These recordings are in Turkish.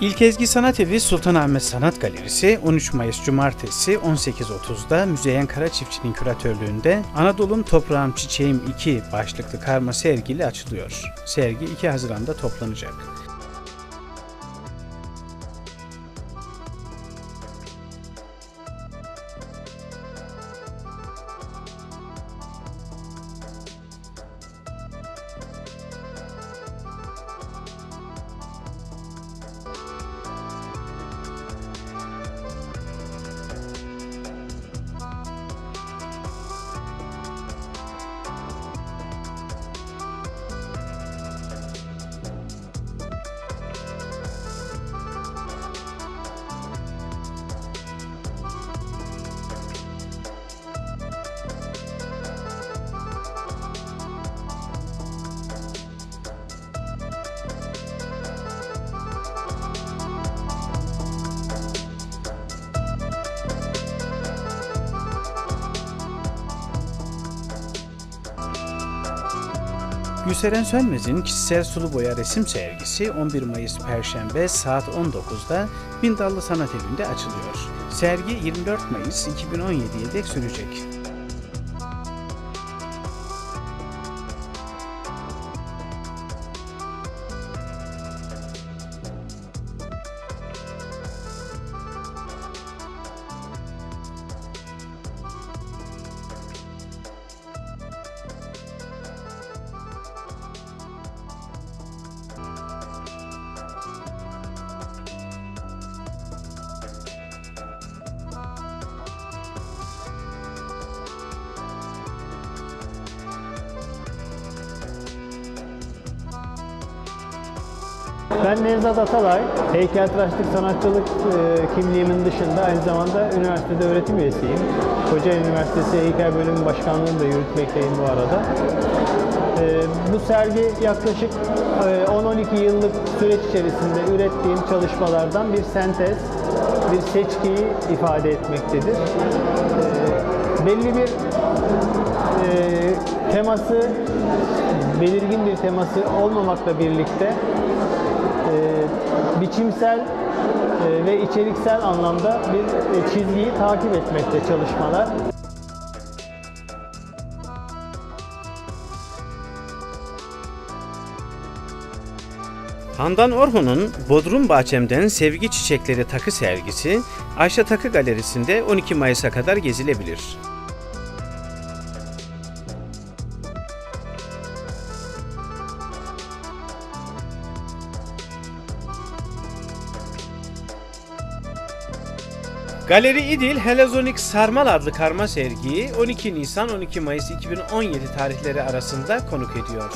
İlk Ezgi Sanat Evi Sultanahmet Sanat Galerisi 13 Mayıs Cumartesi 18.30'da Müzeyyen Karaçiftçi'nin küratörlüğünde Anadolu'm Toprağım Çiçeğim 2 başlıklı karma sergiyle açılıyor. Sergi 2 Haziran'da toplanacak. Gülseren Sönmez'in kişisel sulu boya resim sergisi 11 Mayıs Perşembe saat 19'da Bindallı Sanat Evi'nde açılıyor. Sergi 24 Mayıs 2017'ye dek sürecek. Ben Nevzat Atalay, heykeltıraşlık sanatçılık e, kimliğimin dışında aynı zamanda üniversitede öğretim üyesiyim. Kocaeli Üniversitesi Heykel Bölümü Başkanlığı'nı da yürütmekteyim bu arada. E, bu sergi yaklaşık e, 10-12 yıllık süreç içerisinde ürettiğim çalışmalardan bir sentez, bir seçkiyi ifade etmektedir. E, belli bir e, teması, belirgin bir teması olmamakla birlikte e, biçimsel e, ve içeriksel anlamda bir e, çizgiyi takip etmekte çalışmalar. Handan Orhun'un Bodrum Bahçem'den Sevgi Çiçekleri takı sergisi Ayşe Takı Galerisi'nde 12 Mayıs'a kadar gezilebilir. Galeri İdil Helezonik Sarmal adlı karma sergiyi 12 Nisan 12 Mayıs 2017 tarihleri arasında konuk ediyor.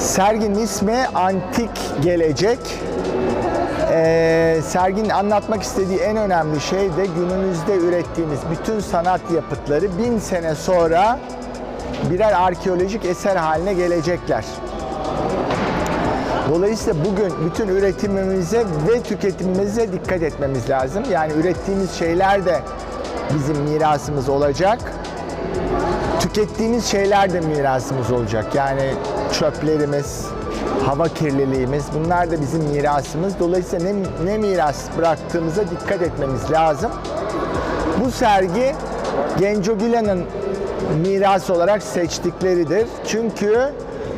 Serginin ismi Antik Gelecek. Ee, serginin anlatmak istediği en önemli şey de günümüzde ürettiğimiz bütün sanat yapıtları bin sene sonra birer arkeolojik eser haline gelecekler. Dolayısıyla bugün bütün üretimimize ve tüketimimize dikkat etmemiz lazım. Yani ürettiğimiz şeyler de bizim mirasımız olacak. Tükettiğimiz şeyler de mirasımız olacak. Yani çöplerimiz, hava kirliliğimiz bunlar da bizim mirasımız. Dolayısıyla ne, ne miras bıraktığımıza dikkat etmemiz lazım. Bu sergi Genco Gülen'in miras olarak seçtikleridir. Çünkü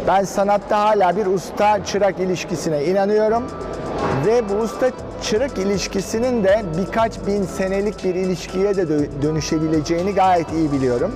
ben sanatta hala bir usta çırak ilişkisine inanıyorum. Ve bu usta çırak ilişkisinin de birkaç bin senelik bir ilişkiye de dö- dönüşebileceğini gayet iyi biliyorum.